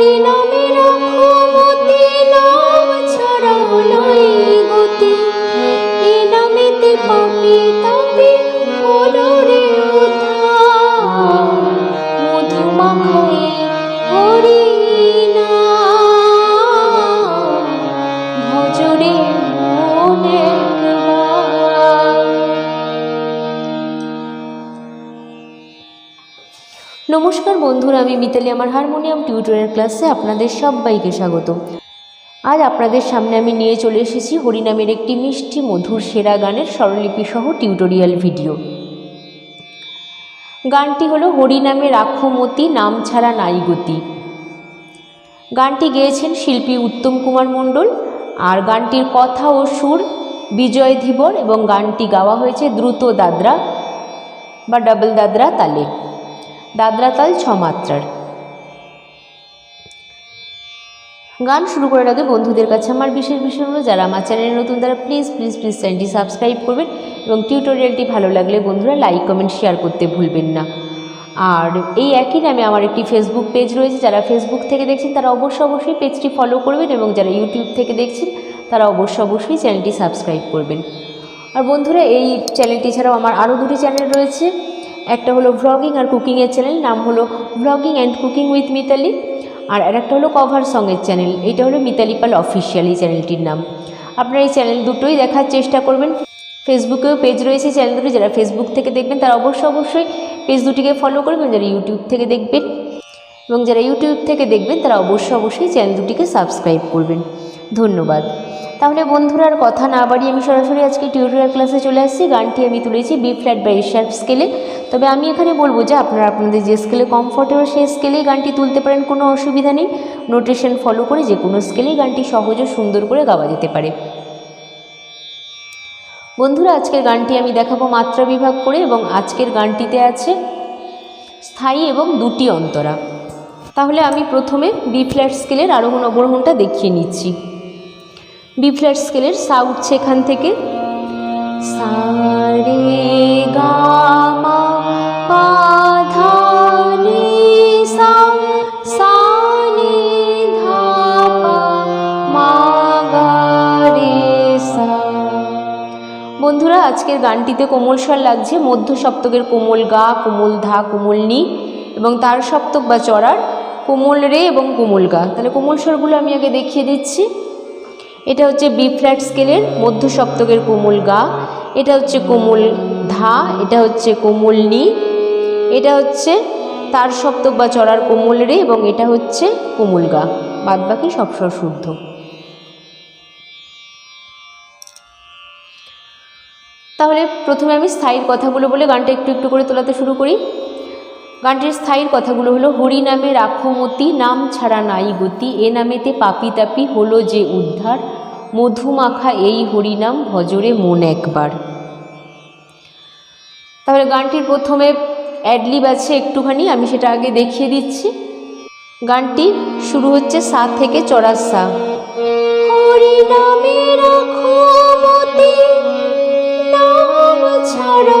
হরি নমস্কার বন্ধুরা, আমি মিতালি। আমার হারমোনিয়াম টিউটোরিয়াল ক্লাসে আপনাদের সবাইকে স্বাগত। আজ আপনাদের সামনে আমি নিয়ে চলে এসেছি হরিনামের একটি মিষ্টি, মধুর, সেরা গানের স্বরলিপি সহ টিউটোরিয়াল ভিডিও। গানটি হলো হরিনামে রাখমতি নাম ছাড়া নাই গতি। গানটি গেয়েছেন শিল্পী উত্তম কুমার মণ্ডল, আর গানটির কথা ও সুর বিজয় ধীবর এবং গানটি গাওয়া হয়েছে দ্রুত দাদরা বা ডাবল দাদরা তালে। দাদরা তাল ছ মাত্রার গান শুরু করার আগে বন্ধুদের কাছে আমার বিশেষ বিষয় হলো যারা আমার চ্যানেলে নতুন তারা প্লিজ প্লিজ প্লিজ চ্যানেলটি সাবস্ক্রাইব করবেন এবং টিউটোরিয়ালটি ভালো লাগলে বন্ধুরা লাইক কমেন্ট শেয়ার করতে ভুলবেন না। আর এই একই নামে আমার একটি ফেসবুক পেজ রয়েছে, যারা ফেসবুক থেকে দেখছেন তারা অবশ্যই অবশ্যই পেজটি ফলো করবেন এবং যারা ইউটিউব থেকে দেখছেন তারা অবশ্যই অবশ্যই চ্যানেলটি সাবস্ক্রাইব করবেন। আর বন্ধুরা, এই চ্যানেলটি ছাড়াও আমার আরও দুটি চ্যানেল রয়েছে। একটা হলো ভ্লগিং আর কুকিংয়ের চ্যানেল নাম হলো vlogging and cooking with Mitali আর আরেকটা হলো কভার সঙের চ্যানেল এইটা হলো মিতালি পাল অফিসিয়াল এই চ্যানেলটির নাম। আপনারা এই চ্যানেল দুটোই দেখার চেষ্টা করবেন। ফেসবুকেও পেজ রয়েছে চ্যানেল দুটো, যারা ফেসবুক থেকে দেখবেন তারা অবশ্যই অবশ্যই পেজ দুটিকে ফলো করবেন, যারা ইউটিউব থেকে দেখবেন। এবং যারা ইউটিউব থেকে দেখবেন তারা অবশ্যই অবশ্যই চ্যানেল দুটিকে সাবস্ক্রাইব করবেন। ধন্যবাদ। তাহলে বন্ধুরা আর কথা না বাড়িয়ে আমি সরাসরি আজকে টিউটোরিয়াল ক্লাসে চলে আসছি। গানটি আমি তুলেছি বি ফ্ল্যাট বা এশার্প স্কেলে তবে আমি এখানে বলব যে আপনারা আপনাদের যে স্কেলে কমফোর্টেবল সেই স্কেলেই গানটি তুলতে পারেন, কোনো অসুবিধা নেই। নোটেশন ফলো করে যে কোনো স্কেলেই গানটি সহজ ও সুন্দর করে গাওয়া যেতে পারে। বন্ধুরা, আজকের গানটি আমি দেখাবো মাত্রা বিভাগ করে এবং আজকের গানটিতে আছে স্থায়ী এবং দুটি অন্তরা। তাহলে আমি প্রথমে বি ফ্ল্যাট স্কেলের আরোহণ অবরোহণটা দেখিয়ে নিচ্ছি। বি ফ্ল্যাট স্কেলের সা উঠছে এখান থেকে। সা রে গা মা পা ধা সা রে সা। বন্ধুরা, আজকের গানটিতে কোমল স্বর লাগছে, মধ্য সপ্তকের কোমল গা, কোমল ধা, কোমল নি এবং তার সপ্তক বা চড়ার কোমল রে এবং কোমল গা। তাহলে কোমল স্বরগুলো আমি আগে দেখিয়ে দিচ্ছি। এটা হচ্ছে বি ফ্ল্যাট স্কেলের মধ্য সপ্তকের কোমল গা, এটা হচ্ছে কোমল ধা, এটা হচ্ছে কোমল নি, এটা হচ্ছে তার সপ্তক বা চড়ার কোমল রে এবং এটা হচ্ছে কোমল গা। বাদ বাকি সব শুদ্ধ তাহলে প্রথমে আমি স্থায়ীর কথাগুলো বলে গানটা একটু একটু করে তোলাতে শুরু করি। গানটির স্থায়ীর কথাগুলো হলো হরি নামে রাখমতি নাম ছাড়া নাই গতি, এ নামেতে পাপি তাপি হলো যে উদ্ধার মধুমাখা এই হরিনাম ভজরে মন একবার। তাহলে গানটির প্রথমে অ্যাডলিব আছে একটুখানি, আমি সেটা আগে দেখিয়ে দিচ্ছি। গানটি শুরু হচ্ছে সা থেকে চড়ার সা। নামে ছাড়া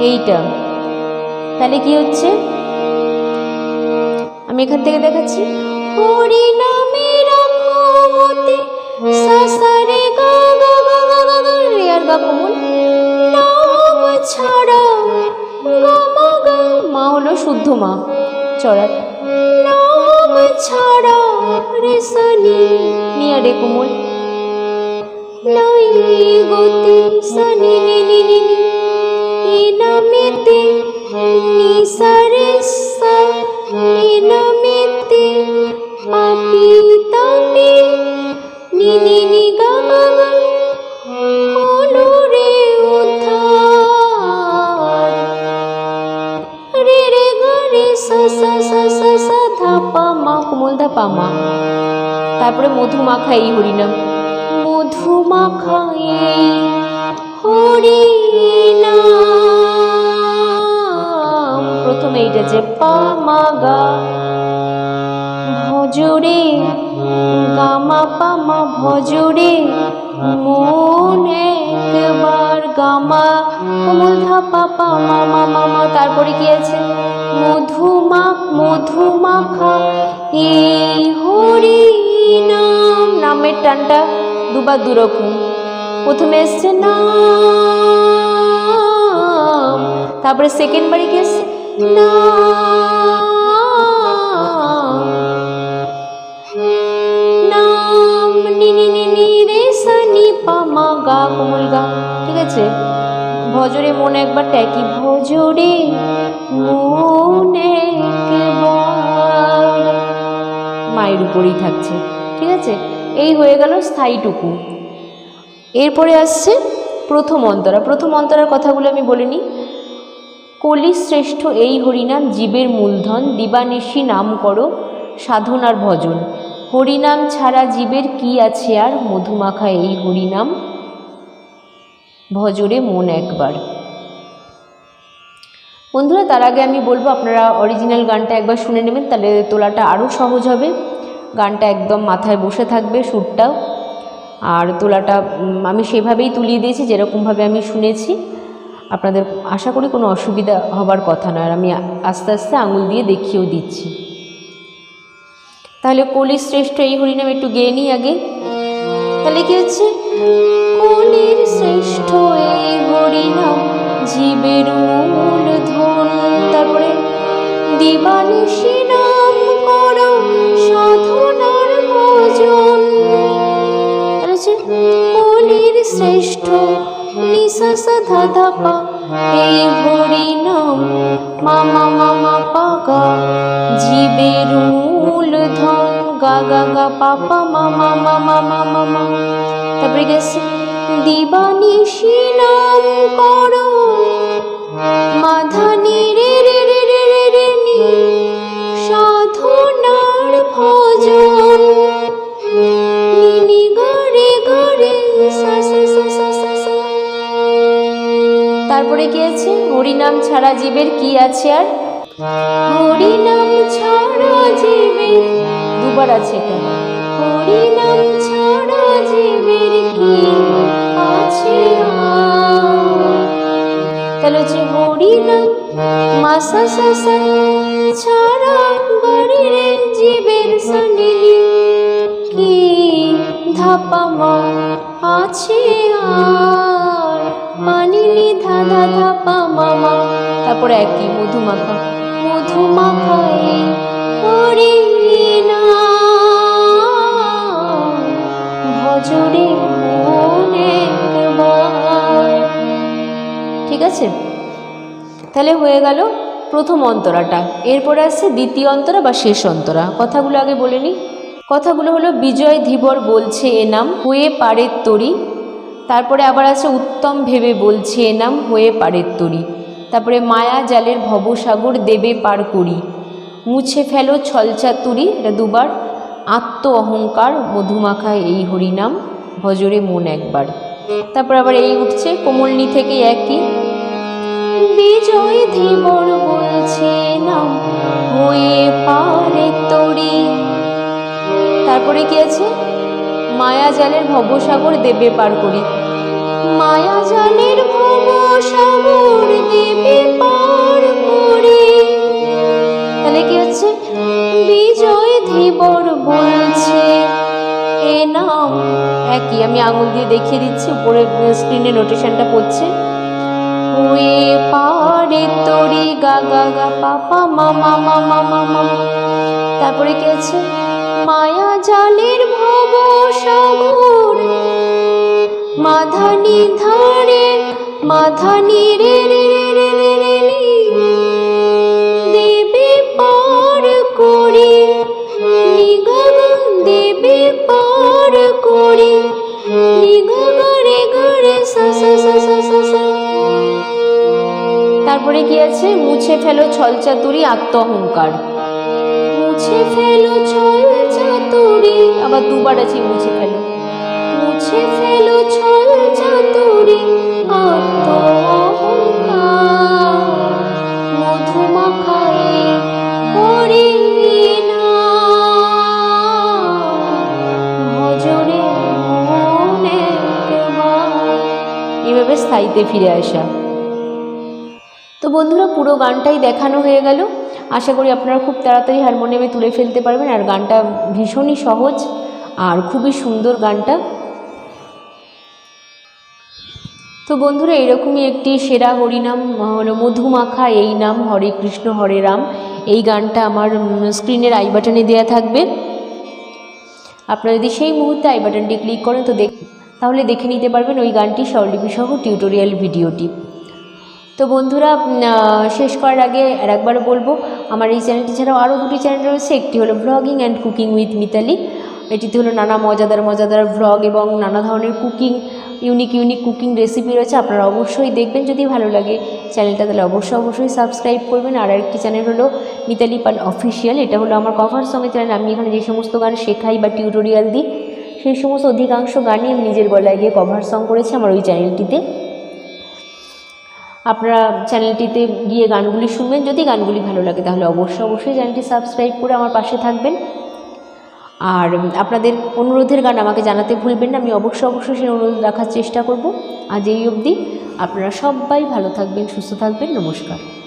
এইটা। তাহলে কি হচ্ছে? আমি এখান থেকে দেখাচ্ছি। ছাড়া মা হলো শুদ্ধ মা। চড়ার ছাড়া রে সনি। নিয়া রে কোমল। গতি নি নি নি। ইনামেতে নিসারে সা ইনামেতে পাপি তাপি নি নি নি গা গা গা রে তারপরে মধুমাখা এই হরিনাম। মধুমাখা এই হরিনাম। যে পা মা গা ভজরে, গামা পামা ভজরে, মন একবার গামা, কোমল ধাপা পামা মামা মা তারপরে কি আছে? মধুমাখ মধুমাখা এই হরি নাম, নামের টানটা দুবার দুরকম। প্রথমে এসছে নাম, তারপরে সেকেন্ড বারে কি এসছে? নাম নাম নি নি নি নি, রে নি গা কোমল গা। ঠিক আছে? ভজরে মন একবার ট্যাকি ভজরে মন একবার। মায়ের উপরেই থাকছে। ঠিক আছে? এই হয়ে গেল স্থায়ীটুকু। এরপরে আসছে প্রথম অন্তরা। প্রথম অন্তরার কথাগুলো আমি বলে নিই কলি শ্রেষ্ঠ এই হরিনাম জীবের মূলধন, দিবানিশি নাম করো, সাধনার ভজন। হরিনাম ছাড়া জীবের কি আছে আর? মধুমাখা এই হরিনাম। ভজরে মন একবার। বন্ধুরা, তার আগে আমি বলব, আপনারা অরিজিনাল গানটা একবার শুনে নেবেন, তাহলে তোলাটা আরও সহজ হবে। গানটা একদম মাথায় বসে থাকবে সুরটাও। আর তোলাটা আমি সেভাবেই তুলিয়ে দিয়েছি, যেরকমভাবে আমি শুনেছি। আপনাদের আশা করি কোনো অসুবিধা হবার কথা নয়। আমি আস্তে আস্তে আঙুল দিয়ে দেখিয়েও দিচ্ছি। তাহলে কলি শ্রেষ্ঠ এই হরিনাম একটু গেয়ে নিই আগে। তাহলে কি হচ্ছে? কলির শ্রেষ্ঠ এই হরিনাম জীবের মূল ধন। তারপরে দিবানিশি নাম করো সাধনার ভজন। কলির শ্রেষ্ঠ নিঃশ্বাস ধাধা পা এই হরিনাম মামা মামা পাগা জীবের মূল ধন গা গা গা পাপা মামা মামা মামা মা তারপরে গেছে দিবানিশি নাম করো মাধানি রে রে রে রে রে রে নি ছাড়া জীবের কি আছে আর? হরিনাম ছাড়া জীবের দুবার আছে এটা। হরিনাম ছাড়া জীবের কি আছে? তাহলে হচ্ছে হরিনাম মাসা সাসা ছাড়া গরে রে জীবের সনিলি কি ধাপামা আছে আর? পানিনি ধাঁধা ধাপা মামা তারপরে একই মধুমাখা। মধুমাখা এই ভজরে ঠিক আছে? তাহলে হয়ে গেল প্রথম অন্তরাটা। এরপরে আসছে দ্বিতীয় অন্তরা বা শেষ অন্তরা। কথাগুলো আগে বলে নিই। কথাগুলো হলো বিজয় ধীবর বলছে এ নাম হয়ে পারের তরি। তারপরে আবার আছে উত্তম ভেবে বলছে এ নাম হয়ে পারের তরি। তারপরে মায়া জালের ভবসাগর দেবে পার করি। মুছে ফেলো ছলচাতুরি এটা দুবার। আত্ম অহংকার, মধুমাখা এই হরিনাম, ভজরে মন একবার। তারপর আবার এই উঠছে, কোমলনি থেকে একই। বিজয় ধীবর বলছে নাম, হয়ে পারে তরি। তারপরে কি আছে? মায়া জালের ভবসাগর দেবে পার করি। মায়া জালের ভবসাগর দেবে পার করি। তাহলে কি হচ্ছে? বিজয় ধীবর বলছে, এ নাম একই আমি আঙুল দিয়ে দেখিয়ে দিচ্ছি উপরে স্ক্রিনে নোটেশনটা পড়ছে। হয়ে পারে তরি, গা গা গা পাপা মামা মামা মামা তারপরে কি আছে মায়া জালের ভব সাগর মাধানি ধারে, মাধানি রে রে রে রে রে রে দেবে পার করে নিগগ দেবে পার করে সা সা সা তারপরে কি আছে? মুছে ফেলো ছলচাতুরি আত্মহংকার। মুছে ফেলো ছলচাতুরি আবার দুবার আছে মুছে ফেলো। এভাবে স্থায়ীতে ফিরে আসা। তো বন্ধুরা, পুরো গানটাই দেখানো হয়ে গেল। আশা করি আপনারা খুব তাড়াতাড়ি হারমোনিয়ামে তুলে ফেলতে পারবেন। আর গানটা ভীষণই সহজ আর খুবই সুন্দর গানটা। তো বন্ধুরা, এরকমই একটি সেরা হরিনাম, হলো মধুমাখা, এই নাম, হরে কৃষ্ণ, হরে রাম। এই গানটা আমার স্ক্রিনের আই বাটনে দেওয়া থাকবে। আপনারা যদি সেই মুহূর্তে আই বাটনটি ক্লিক করেন, তো দেখ তাহলে দেখে নিতে পারবেন ওই গানটি স্বরলিপি সহ টিউটোরিয়াল ভিডিওটি। তো বন্ধুরা শেষ করার আগে আর একবার বলব, আমার এই চ্যানেলটি ছাড়াও আরও দুটি চ্যানেল রয়েছে। একটি হলো blogging and cooking with Mitali এটিতে হলো নানা মজাদার মজাদার ভ্লগ এবং নানা ধরনের cooking unique unique cooking recipe রয়েছে। আপনারা অবশ্যই দেখবেন। যদি ভালো লাগে চ্যানেলটা তাহলে অবশ্যই অবশ্যই সাবস্ক্রাইব করবেন। আর একটি চ্যানেল হলো মিতালি পাল অফিসিয়াল এটা হলো আমার কভার সঙ্গে চ্যানেল আমি এখানে যে সমস্ত গান শেখাই বা টিউটোরিয়াল দিই, সেই সমস্ত অধিকাংশ গানই আমি নিজের গলায় গিয়ে কভার সং করেছি আমার ওই চ্যানেলটিতে আপনারা চ্যানেলটিতে গিয়ে গানগুলি শুনবেন। যদি গানগুলি ভালো লাগে, তাহলে অবশ্যই অবশ্যই চ্যানেলটি সাবস্ক্রাইব করে আমার পাশে থাকবেন। আর আপনাদের অনুরোধের গান আমাকে জানাতে ভুলবেন না, আমি অবশ্যই অবশ্যই সেই অনুরোধ রাখার চেষ্টা করব। আজ এই অবধি আপনারা সবাই ভালো থাকবেন, সুস্থ থাকবেন, নমস্কার।